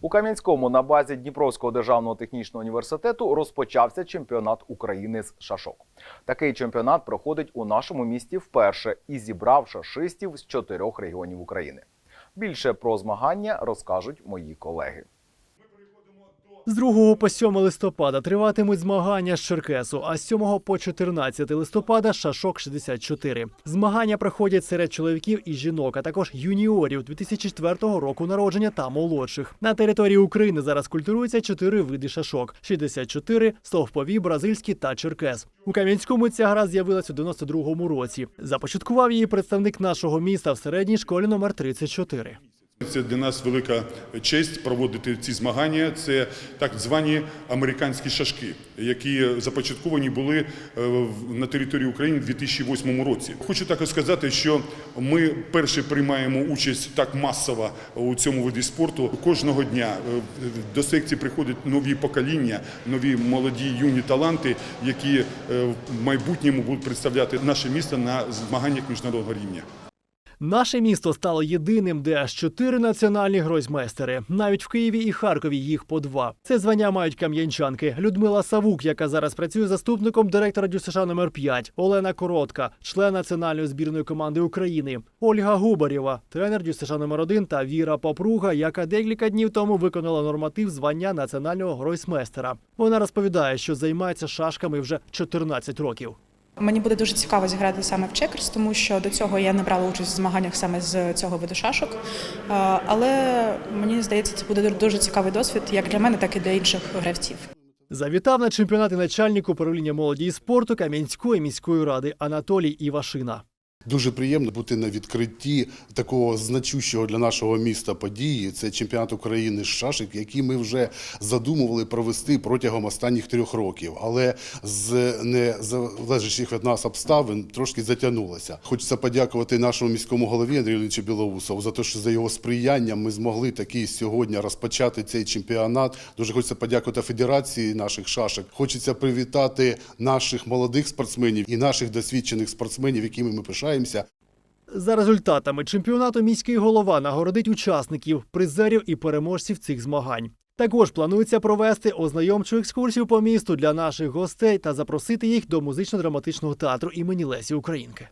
У Кам'янському на базі Дніпровського державного технічного університету розпочався чемпіонат України з шашок. Такий чемпіонат проходить у нашому місті вперше і зібрав шашистів з чотирьох регіонів України. Більше про змагання розкажуть мої колеги. З 2 по 7 листопада триватимуть змагання з Черкесу, а з 7 по 14 листопада шашок 64. Змагання проходять серед чоловіків і жінок, а також юніорів 2004 року народження та молодших. На території України зараз культуруються чотири види шашок: 64, стовпові, бразильські та черкес. У Кам'янському ця гра з'явилась у 92-му році. Започаткував її представник нашого міста в середній школі номер 34. Це для нас велика честь проводити ці змагання. Це так звані американські шашки, які започатковані були е, в- на території України у 2008 році. Хочу також сказати, що ми перші приймаємо участь так масово у цьому виді спорту. Кожного дня е, до секції приходять нові покоління, нові молоді юні таланти, які е, в майбутньому будуть представляти наше місто на змаганнях міжнародного рівня. Наше місто стало єдиним, де аж чотири національні гройсмейстери. Навіть в Києві і Харкові їх по два. Це звання мають кам'янчанки Людмила Савук, яка зараз працює заступником директора ДЮСШ номер 5 Олена Коротка, член національної збірної команди України, Ольга Губарєва, тренер ДЮСШ номер 1 та Віра Попруга, яка декілька днів тому виконала норматив звання національного гройсмейстера. Вона розповідає, що займається шашками вже 14 років. Мені буде дуже цікаво зіграти саме в чекерс, тому що до цього я не брала участь в змаганнях саме з цього виду шашок. Але мені здається, це буде дуже цікавий досвід як для мене, так і для інших гравців. Завітав на чемпіонати начальник управління молоді і спорту Кам'янської міської ради Анатолій Івашина. Дуже приємно бути на відкритті такого значущого для нашого міста події. Це чемпіонат України з шашок, який ми вже задумували провести протягом останніх трьох років, але з незалежних від нас обставин трошки затягнулося. Хочеться подякувати нашому міському голові Андрію Іллічу Білоусову за те, що за його сприянням ми змогли таки сьогодні розпочати цей чемпіонат. Дуже хочеться подякувати Федерації наших шашок. Хочеться привітати наших молодих спортсменів і наших досвідчених спортсменів, якими ми пишаємося. За результатами чемпіонату міський голова нагородить учасників, призерів і переможців цих змагань. Також планується провести ознайомчу екскурсію по місту для наших гостей та запросити їх до музично-драматичного театру імені Лесі Українки.